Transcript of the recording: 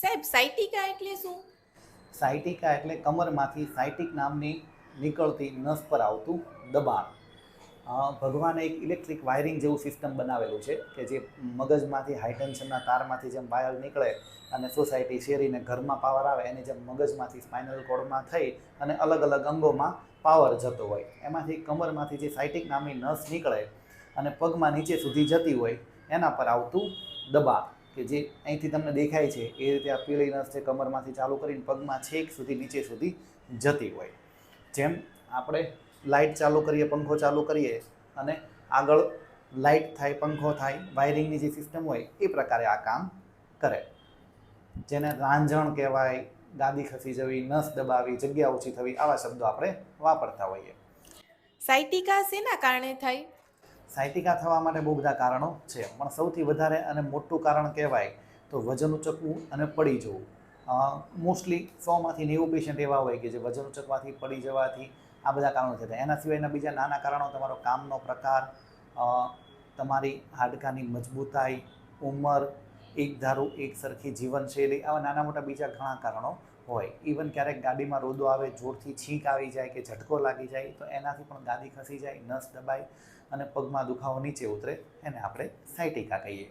સાહેબ, સાયટિકા એટલે શું? સાયટિકા એટલે કમરમાંથી સાયટિક નામની નીકળતી નસ પર આવતું દબાણ. ભગવાને એક ઇલેક્ટ્રિક વાયરિંગ જેવું સિસ્ટમ બનાવેલું છે કે જે મગજમાંથી હાઈટેન્શનના તારમાંથી જેમ વાયર નીકળે અને સોસાયટી શેરીને ઘરમાં પાવર આવે, એની જેમ મગજમાંથી સ્પાઇનલ કોડમાં થઈ અને અલગ અલગ અંગોમાં પાવર જતો હોય. એમાંથી કમરમાંથી જે સાયટિક નામની નસ નીકળે અને પગમાં નીચે સુધી જતી હોય, એના પર આવતું દબાણ. કે જે અહીંથી તમને દેખાય છે, એ રીતે આ પીળી નસ છે કમરમાંથી ચાલુ કરીને પગમાં છેક સુધી, નીચે સુધી જતી હોય. જેમ આપણે લાઇટ ચાલુ કરીએ, પંખો ચાલુ કરીએ અને આગળ લાઇટ થાય, પંખો થાય, વાયરિંગની જે સિસ્ટમ હોય, એ પ્રકારે આ કામ કરે. જેને રાંઝણ કહેવાય, ગાદી ખસી જવી, નસ દબાવી, જગ્યા ઓછી થવી, આવા શબ્દો આપણે વાપરતા હોઈએ. સાયટિકા શેના કારણે થાય સાયટિકા થવા માટે બહુ બધા કારણો છે. પણ સૌથી વધારે અને મોટું કારણ કહેવાય તો વજન ઉચકવું અને પડી જવું. મોસ્ટલી સોમાંથી નેવું પેશન્ટ એવા હોય કે જે વજન ઉચકવાથી, પડી જવાથી આ બધા કારણો થતા એના સિવાયના બીજા નાના કારણો તમારો કામનો પ્રકાર તમારી હાડકાની મજબૂતાઈ, ઉંમર, એક ધારું, એક સરખી જીવનશૈલી, આવા નાના મોટા બીજા ઘણા કારણો હોય. ઇવન ક્યારેક ગાડીમાં રોદો આવે, જોરથી છીંક આવી જાય કે ઝટકો લાગી જાય, તો એનાથી પણ ગાદી ખસી જાય, નસ દબાય અને પગમાં દુખાવો નીચે ઉતરે. એને આપણે સાયટિકા કહીએ.